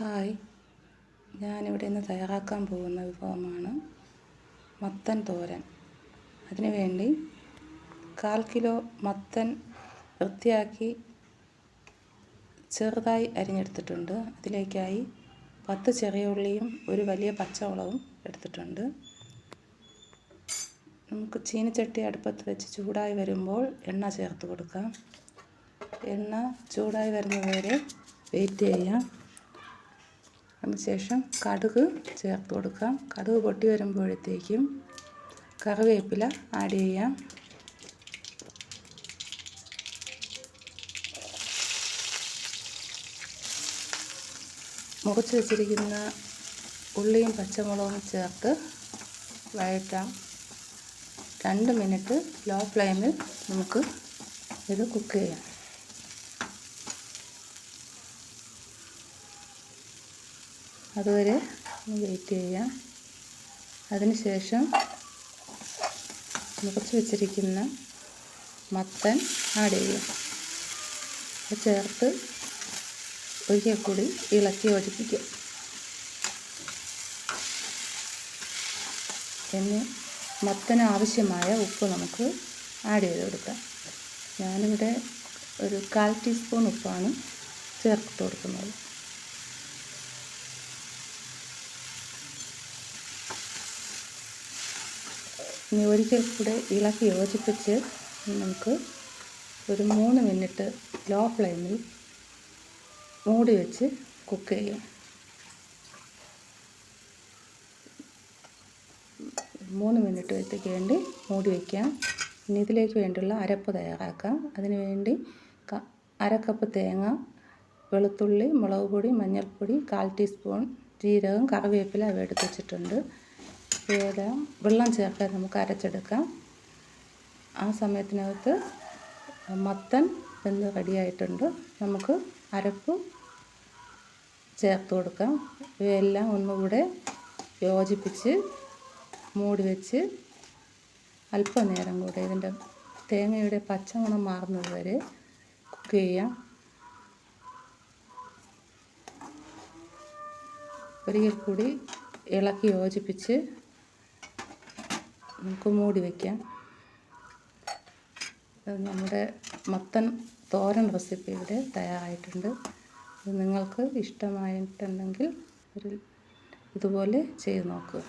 Hi. ഞാനിവിടെ ഇന്ന് തയ്യാറാക്കാൻ പോകുന്ന വിഭവമാണ് മത്തൻ തോരൻ. അതിനു വേണ്ടി കാൽ കിലോ മത്തൻ വൃത്തിയാക്കി ചെറുതായി അരിഞ്ഞെടുത്തിട്ടുണ്ട്. അതിലേക്കായി പത്ത് ചെറിയ ഉള്ളിയും ഒരു വലിയ പച്ചമുളകും എടുത്തിട്ടുണ്ട്. നമുക്ക് ചീനച്ചട്ടി അടുപ്പത്ത് വെച്ച് ചൂടായി വരുമ്പോൾ എണ്ണ ചേർത്ത് കൊടുക്കാം. എണ്ണ ചൂടായി വരുന്നതുവരെ വെയിറ്റ് ചെയ്യാം. അതിനുശേഷം കടുക് ചേർത്ത് കൊടുക്കാം. കടുക് പൊട്ടി വരുമ്പോഴത്തേക്കും കറിവേപ്പില ആഡ് ചെയ്യാം. മുറിച്ച് വെച്ചിരിക്കുന്ന ഉള്ളിയും പച്ചമുളകും ചേർത്ത് വഴറ്റാം. രണ്ട് മിനിറ്റ് ലോ ഫ്ലെയിമിൽ നമുക്ക് ഇത് കുക്ക് ചെയ്യാം. അതുവരെ വെയിറ്റ് ചെയ്യാം. അതിനുശേഷം മുറിച്ച് വെച്ചിരിക്കുന്ന മത്തൻ ആഡ് ചെയ്യാം. അത് ചേർത്ത് ഒരിക്കൽ കൂടി ഇളക്കി യോജിപ്പിക്കുക പിന്നെ മത്തന് ആവശ്യമായ ഉപ്പ് നമുക്ക് ആഡ് ചെയ്ത് കൊടുക്കാം. ഞാനിവിടെ ഒരു കാൽ ടീസ്പൂൺ ഉപ്പാണ് ചേർത്ത് കൊടുക്കുന്നത്. ഇനി ഒരിക്കൽ കൂടെ ഇളക്കി യോജിപ്പിച്ച് നമുക്ക് ഒരു മൂന്ന് മിനിറ്റ് ലോ ഫ്ലെയിമിൽ മൂടി വെച്ച് കുക്ക് ചെയ്യാം. മൂന്ന് മിനിറ്റ് വരത്തേക്ക് വേണ്ടി മൂടി വയ്ക്കാം ഇനി ഇതിലേക്ക് വേണ്ടിയുള്ള അരപ്പ് തയ്യാറാക്കാം. അതിനുവേണ്ടി അരക്കപ്പ് കപ്പ് തേങ്ങ വെളുത്തുള്ളി മുളക് പൊടി മഞ്ഞൾപ്പൊടി കാൽ ടീസ്പൂൺ ജീരകം കറിവേപ്പില അവ എടുത്ത് വെച്ചിട്ടുണ്ട്. ഇതെല്ലാം വെള്ളം ചേർക്കാതെ നമുക്ക് അരച്ചെടുക്കാം. ആ സമയത്തിനകത്ത് മത്തൻ എന്ന് റെഡിയായിട്ടുണ്ട്. നമുക്ക് അരപ്പ് ചേർത്ത് കൊടുക്കാം. ഇവയെല്ലാം ഒന്നുകൂടെ യോജിപ്പിച്ച് മൂടി വെച്ച് അല്പനേരം കൂടെ ഇതിന്റെ തേങ്ങയുടെ പച്ചമണം മാറുന്നത് വരെ കുക്ക് ചെയ്യാം. ഒരിക്കൽ കൂടി ഇളക്കി യോജിപ്പിച്ച് നമുക്ക് മൂടി വയ്ക്കാം നമ്മുടെ മത്തൻ തോരൻ റെസിപ്പി ഇവിടെ തയ്യാറായിട്ടുണ്ട്. നിങ്ങൾക്ക് ഇഷ്ടമായിട്ടുണ്ടെങ്കിൽ ഒരു ഇതുപോലെ ചെയ്ത് നോക്കുക